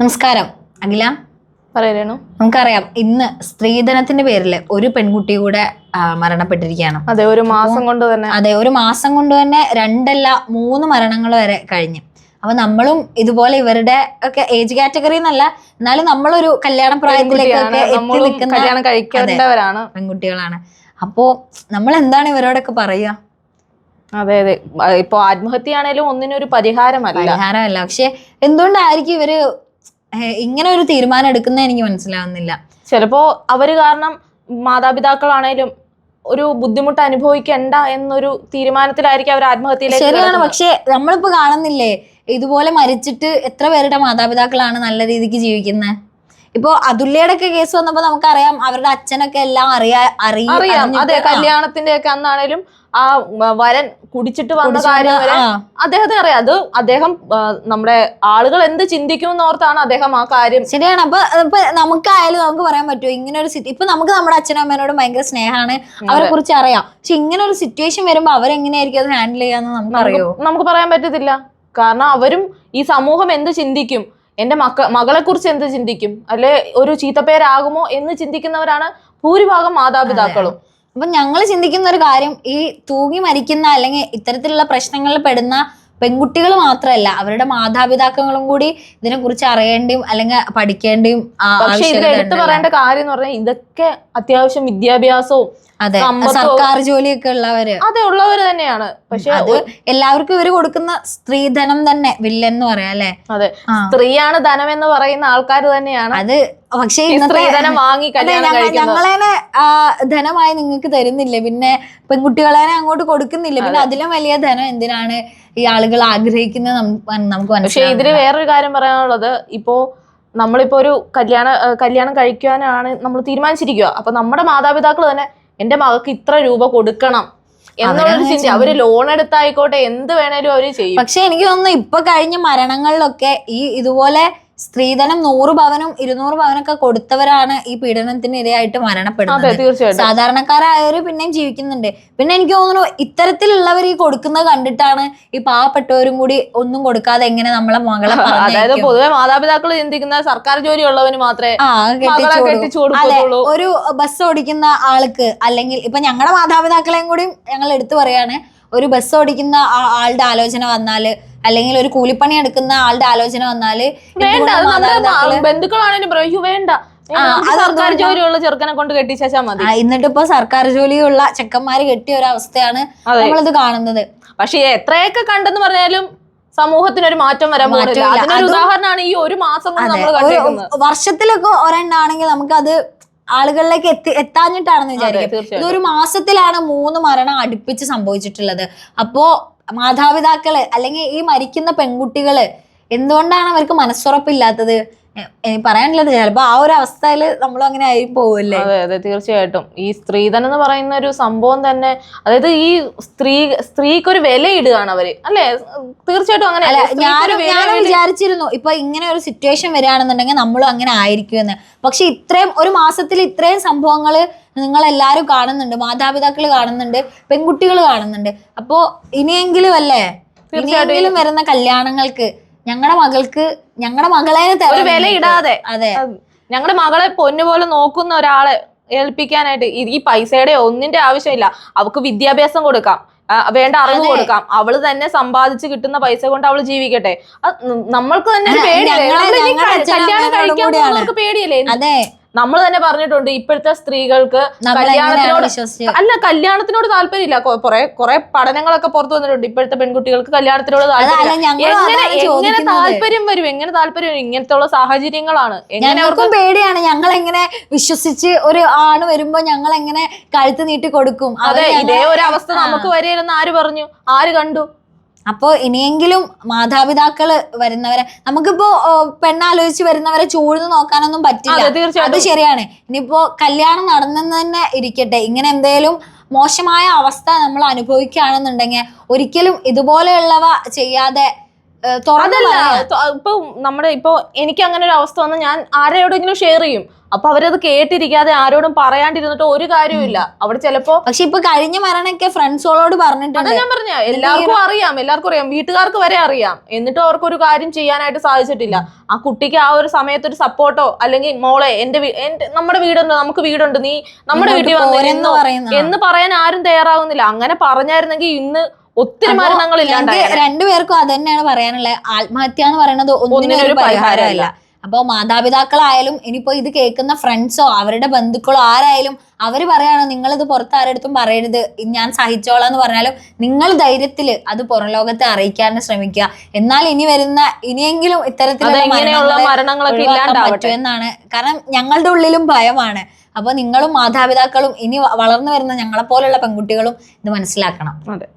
നമസ്കാരം. അഖില? പറയണു നമുക്കറിയാം ഇന്ന് സ്ത്രീധനത്തിന്റെ പേരിൽ ഒരു പെൺകുട്ടി കൂടെ മരണപ്പെട്ടിരിക്കുകയാണ്. അതെ ഒരു മാസം കൊണ്ട് തന്നെ. അതെ ഒരു മാസം കൊണ്ട് തന്നെ രണ്ടല്ല മൂന്ന് മരണങ്ങൾ വരെ കഴിഞ്ഞു. അപ്പൊ നമ്മളും ഇതുപോലെ ഇവരുടെ ഒക്കെ ഏജ് കാറ്റഗറി എന്നല്ല എന്നാലും നമ്മളൊരു കല്യാണ പ്രായത്തിലേക്കൊക്കെ. എത്തി നിൽക്കുന്ന പെൺകുട്ടികളാണ്. അപ്പോ നമ്മൾ എന്താണ് ഇവരോടൊക്കെ പറയുക? അതെ അതെ. ഇപ്പൊ ആത്മഹത്യ ആണെങ്കിലും ഒന്നിനും ഒരു പരിഹാരമല്ല. പരിഹാരമല്ല. പക്ഷെ എന്തുകൊണ്ടായിരിക്കും ഇവർ ഇങ്ങനെ ഒരു തീരുമാനം എടുക്കുന്ന എനിക്ക് മനസ്സിലാവുന്നില്ല. ചിലപ്പോ അവർ കാരണം മാതാപിതാക്കളാണേലും ഒരു ബുദ്ധിമുട്ട് അനുഭവിക്കണ്ട എന്നൊരു തീരുമാനത്തിലായിരിക്കും അവർ ആത്മഹത്യയിലേക്ക് ശരിയാണ് പക്ഷേ പക്ഷെ നമ്മളിപ്പോ കാണുന്നില്ലേ ഇതുപോലെ മരിച്ചിട്ട് എത്ര പേരുടെ മാതാപിതാക്കളാണ് നല്ല രീതിക്ക് ജീവിക്കുന്നത് ഇപ്പോ അതുല്യയുടെ ഒക്കെ കേസ് വന്നപ്പോ നമുക്കറിയാം അവരുടെ അച്ഛനൊക്കെ എല്ലാം അറിയാ അറിയ അതെ കല്യാണത്തിന്റെ ഒക്കെ അന്നാണേലും ആ വരൻ കുടിച്ചിട്ട് വന്ന കാര്യം വരെ അദ്ദേഹത്തിന് അറിയാം. അത് അദ്ദേഹം നമ്മുടെ ആളുകൾ എന്ത് ചിന്തിക്കും എന്നോർത്താണ് അദ്ദേഹം ആ കാര്യം ശരിയാണ്. അപ്പൊ ഇപ്പൊ നമുക്കായാലും നമുക്ക് പറയാൻ പറ്റുമോ? ഇങ്ങനെ ഒരു സിറ്റി ഇപ്പൊ നമുക്ക് നമ്മുടെ അച്ഛനും അമ്മേനോട് ഭയങ്കര സ്നേഹമാണ്. അവരെ കുറിച്ച് അറിയാം. പക്ഷെ ഇങ്ങനെ ഒരു സിറ്റുവേഷൻ വരുമ്പോ അവരെങ്ങനെയായിരിക്കും അത് ഹാൻഡിൽ ചെയ്യാന്ന് നമുക്ക് അറിയോ? നമുക്ക് പറയാൻ പറ്റത്തില്ല. കാരണം അവരും ഈ സമൂഹം എന്ത് ചിന്തിക്കും? എന്റെ മക്ക മകളെക്കുറിച്ച് എന്ത് ചിന്തിക്കും? അല്ലെ ഒരു ചീത്തപ്പേരാകുമോ എന്ന് ചിന്തിക്കുന്നവരാണ് ഭൂരിഭാഗം മാതാപിതാക്കളും. അപ്പൊ ഞങ്ങൾ ചിന്തിക്കുന്ന ഒരു കാര്യം ഈ തൂങ്ങി മരിക്കുന്ന അല്ലെങ്കിൽ ഇത്തരത്തിലുള്ള പ്രശ്നങ്ങളിൽ പെടുന്ന പെൺകുട്ടികൾ മാത്രമല്ല അവരുടെ മാതാപിതാക്കളും കൂടി ഇതിനെ കുറിച്ച് അറിയേണ്ടിയും അല്ലെങ്കിൽ പഠിക്കേണ്ടിയും പക്ഷെ ഇതിൽ എടുത്തു പറയേണ്ട കാര്യം എന്ന് പറഞ്ഞാൽ ഇതൊക്കെ അത്യാവശ്യം വിദ്യാഭ്യാസവും അതെ സർക്കാർ ജോലിയൊക്കെ ഉള്ളവര്. അതെ ഉള്ളവര് തന്നെയാണ്. പക്ഷെ അത് എല്ലാവർക്കും ഇവർ കൊടുക്കുന്ന സ്ത്രീധനം തന്നെ വില്ലൻ എന്ന് പറയാം അല്ലെ? അതെ സ്ത്രീയാണ് ധനം എന്ന് പറയുന്ന ആൾക്കാർ തന്നെയാണ് അത് പക്ഷെ സ്ത്രീധനം വാങ്ങി ഞങ്ങളേനെ ധനമായി നിങ്ങൾക്ക് തരുന്നില്ല? പിന്നെ പെൺകുട്ടികളേനെ അങ്ങോട്ട് കൊടുക്കുന്നില്ല? പിന്നെ അതിലും വലിയ ധനം എന്തിനാണ് ഈ ആളുകൾ ആഗ്രഹിക്കുന്നത് നമുക്ക് പക്ഷെ ഇതിന് വേറൊരു കാര്യം പറയാനുള്ളത്. ഇപ്പോ നമ്മളിപ്പോ ഒരു കല്യാണ കല്യാണം കഴിക്കാനാണ് നമ്മൾ തീരുമാനിച്ചിരിക്കുക അപ്പൊ നമ്മുടെ മാതാപിതാക്കൾ തന്നെ എന്റെ മകൾക്ക് ഇത്ര രൂപ കൊടുക്കണം എന്നുള്ളൊരു ചിന്ത. അവർ ലോൺ എടുത്തായിക്കോട്ടെ എന്ത് വേണേലും അവർ ചെയ്യും. പക്ഷെ എനിക്ക് തോന്നുന്നു ഇപ്പൊ കഴിഞ്ഞ മരണങ്ങളിലൊക്കെ ഈ ഇതുപോലെ സ്ത്രീധനം നൂറ് പവനും ഇരുന്നൂറ് പവനൊക്കെ കൊടുത്തവരാണ് ഈ പീഡനത്തിന് ഇരയായിട്ട് അതെ മരണപ്പെടുന്നത് സാധാരണക്കാരായവര് പിന്നെയും ജീവിക്കുന്നുണ്ട്. പിന്നെ എനിക്ക് തോന്നുന്നു ഇത്തരത്തിലുള്ളവർ ഈ കൊടുക്കുന്നത് കണ്ടിട്ടാണ് ഈ പാവപ്പെട്ടവരും കൂടി ഒന്നും കൊടുക്കാതെ എങ്ങനെ നമ്മളെ മകളെ അതായത്? പൊതുവെ മാതാപിതാക്കൾ ചിന്തിക്കുന്ന സർക്കാർ ജോലി ഉള്ളവന് മാത്രമേ അതെ ഒരു ബസ് ഓടിക്കുന്ന ആൾക്ക് അല്ലെങ്കിൽ ഇപ്പൊ ഞങ്ങളുടെ മാതാപിതാക്കളെയും കൂടി ഞങ്ങൾ എടുത്തു പറയാണ് ഒരു ബസ് ഓടിക്കുന്ന ആളുടെ ആലോചന വന്നാൽ അല്ലെങ്കിൽ ഒരു കൂലിപ്പണി എടുക്കുന്ന ആളുടെ ആലോചന വന്നാൽ വേണ്ട പറയും സർക്കാർ ജോലിയുള്ള ചെറുക്കനെ കൊണ്ട് കെട്ടിച്ചാൽ മതി. എന്നിട്ട് ഇപ്പൊ സർക്കാർ ജോലിയുള്ള ചെക്കന്മാര് കെട്ടിയ ഒരു അവസ്ഥയാണ്. നമ്മളിത് കാണുന്നത്. പക്ഷേ എത്രയൊക്കെ കണ്ടെന്ന് പറഞ്ഞാലും സമൂഹത്തിനൊരു മാറ്റം വരാൻ പോകുന്നില്ല അതിനൊരു ഉദാഹരണമാണ് ഈ ഒരു മാസം നമ്മൾ വർഷത്തിലൊക്കെ ഒരെണ്ണാണെങ്കിൽ നമുക്കത് ആളുകളിലേക്ക് എത്തി എത്താഞ്ഞിട്ടാണെന്ന് വിചാരിക്കും. ഇതൊരു മാസത്തിലാണ് മൂന്ന് മരണം അടുപ്പിച്ച് സംഭവിച്ചിട്ടുള്ളത്. അപ്പോ മാതാപിതാക്കൾ അല്ലെങ്കിൽ ഈ മരിക്കുന്ന പെൺകുട്ടികൾ എന്തുകൊണ്ടാണ് അവർക്ക് മനസ്സുറപ്പില്ലാത്തത്? പറയാനുള്ളത് ചിലപ്പോ ആ ഒരു അവസ്ഥയിൽ നമ്മൾ അങ്ങനെ ആയി പോവില്ലേ? അതെ അതെ തീർച്ചയായിട്ടും. ഈ സ്ത്രീധനം എന്ന് പറയുന്ന ഒരു സംഭവം തന്നെ അതായത് ഈ സ്ത്രീ സ്ത്രീക്ക് ഒരു വില ഇടുകയാണ് അവർ അല്ലെ? തീർച്ചയായിട്ടും അങ്ങനെ. ഞാനും വിചാരിച്ചിരുന്നു ഇപ്പൊ ഇങ്ങനെ ഒരു സിറ്റുവേഷൻ വരികയാണെന്നുണ്ടെങ്കിൽ നമ്മളും അങ്ങനെ ആയിരിക്കുമെന്ന്. പക്ഷെ ഇത്രയും ഒരു മാസത്തിൽ ഇത്രയും സംഭവങ്ങൾ നിങ്ങൾ എല്ലാരും കാണുന്നുണ്ട് മാതാപിതാക്കൾ കാണുന്നുണ്ട് പെൺകുട്ടികൾ കാണുന്നുണ്ട്. അപ്പോ ഇനിയെങ്കിലും അല്ലേ? ഇനിയെങ്കിലും വരുന്ന കല്യാണങ്ങൾക്ക് ഞങ്ങളുടെ മകൾക്ക് ഞങ്ങളുടെ മകളെ ഒരു വില ഇടാതെ. അതെ. ഞങ്ങളുടെ മകളെ പൊന്നു പോലെ നോക്കുന്ന ഒരാളെ ഏൽപ്പിക്കാനായിട്ട് ഈ- പൈസയുടെ ഒന്നിന്റെ ആവശ്യമില്ല. അവൾക്ക് വിദ്യാഭ്യാസം കൊടുക്കാം. വേണ്ട അറിവ് കൊടുക്കാം. അവൾ തന്നെ സമ്പാദിച്ച് കിട്ടുന്ന പൈസ കൊണ്ട് അവൾ ജീവിക്കട്ടെ. നമ്മൾക്ക് തന്നെ പേടിയല്ലേ? കല്യാണം കഴിക്കാൻ പേടിയല്ലേ? അതെ. നമ്മൾ തന്നെ പറഞ്ഞിട്ടുണ്ട് ഇപ്പോഴത്തെ സ്ത്രീകൾക്ക് കല്യാണത്തിനോട് അല്ല കല്യാണത്തിനോട് താല്പര്യമില്ല. കുറെ കുറെ പഠനങ്ങളൊക്കെ പുറത്തു വന്നിട്ടുണ്ട്. ഇപ്പോഴത്തെ പെൺകുട്ടികൾക്ക് കല്യാണത്തിനോട് താല്പര്യം എങ്ങനെ എങ്ങനെ താല്പര്യം വരും? എങ്ങനെ താല്പര്യം വരും? ഇങ്ങനത്തെ ഉള്ള സാഹചര്യങ്ങളാണ് ഞങ്ങൾക്കും പേടിയാണ്. ഞങ്ങൾ എങ്ങനെ വിശ്വസിച്ച് ഒരു ആണ് വരുമ്പോ ഞങ്ങൾ എങ്ങനെ കഴുത്ത് നീട്ടി കൊടുക്കും? അതെ ഇതേ ഒരു അവസ്ഥ നമുക്ക് വരില്ലെന്ന് ആര് പറഞ്ഞു? ആര് കണ്ടു? അപ്പോ ഇനിയെങ്കിലും മാതാപിതാക്കൾ വരുന്നവരെ നമുക്കിപ്പോ പെണ്ണാലോചിച്ച് വരുന്നവരെ ചൂഴ്ന്ന് നോക്കാനൊന്നും പറ്റില്ല. അതെ ശരിയാണ്. ഇനിയിപ്പോ കല്യാണം നടന്നെന്ന് തന്നെ ഇരിക്കട്ടെ. ഇങ്ങനെ എന്തേലും മോശമായ അവസ്ഥ നമ്മൾ അനുഭവിക്കുകയാണെന്നുണ്ടെങ്കിൽ ഒരിക്കലും ഇതുപോലെയുള്ളവ ചെയ്യാതെ അതല്ല ഇപ്പൊ നമ്മുടെ ഇപ്പൊ എനിക്ക് അങ്ങനെ ഒരു അവസ്ഥ വന്നാൽ ഞാൻ ആരോടെങ്കിലും ഷെയർ ചെയ്യും. അപ്പൊ അവരത് കേട്ടിരിക്കാതെ ആരോടും പറയാണ്ടിരുന്നിട്ട് ഒരു കാര്യമില്ല അവിടെ ചിലപ്പോ പക്ഷെ ഇപ്പൊ കഴിഞ്ഞ മരണൊക്കെ ഫ്രണ്ട്സുകളോട് പറഞ്ഞിട്ട് പറഞ്ഞിട്ടുണ്ട്. ഞാൻ പറഞ്ഞ. എല്ലാവർക്കും അറിയാം എല്ലാവർക്കും അറിയാം. വീട്ടുകാർക്ക് വരെ അറിയാം. എന്നിട്ട് അവർക്ക് ഒരു കാര്യം ചെയ്യാനായിട്ട് സാധിച്ചിട്ടില്ല. ആ കുട്ടിക്ക് ആ ഒരു സമയത്ത് ഒരു സപ്പോർട്ടോ അല്ലെങ്കിൽ മോളെ എന്റെ നമ്മുടെ വീടുണ്ട്? നമുക്ക് വീടുണ്ട്. നീ നമ്മുടെ വീട്ടിൽ വന്നു എന്ന് പറയാൻ ആരും തയ്യാറാവുന്നില്ല. അങ്ങനെ പറഞ്ഞായിരുന്നെങ്കിൽ ഇന്ന് ഒത്തിരി മരണങ്ങൾ രണ്ടുപേർക്കും അത് തന്നെയാണ് പറയാനുള്ളത്. ആത്മഹത്യ എന്ന് പറയുന്നത് ഒന്നിനും ഒരു പരിഹാരമല്ല. അപ്പോൾ മാതാപിതാക്കളായാലും ഇനിയിപ്പോ ഇത് കേൾക്കുന്ന ഫ്രണ്ട്സോ അവരുടെ ബന്ധുക്കളോ ആരായാലും അവർ പറയാണ് നിങ്ങൾ ഇത് പുറത്ത് ആരെടുത്തും പറയരുത്. ഞാൻ സഹിച്ചോളാം എന്ന് പറഞ്ഞാലും നിങ്ങൾ ധൈര്യത്തിൽ അത് പുറം ലോകത്തെ അറിയിക്കാൻ ശ്രമിക്കുക. എന്നാൽ ഇനി വരുന്ന ഇനിയെങ്കിലും ഇത്തരത്തിലുള്ള മരണങ്ങളൊക്കെ ഇല്ലാണ്ടാവട്ടെ. പറ്റുമെന്നാണ് കാരണം ഞങ്ങളുടെ ഉള്ളിലും ഭയമാണ്. അപ്പൊ നിങ്ങളും മാതാപിതാക്കളും ഇനി വളർന്നു വരുന്ന ഞങ്ങളെ പോലുള്ള പെൺകുട്ടികളും ഇത് മനസ്സിലാക്കണം. അതെ.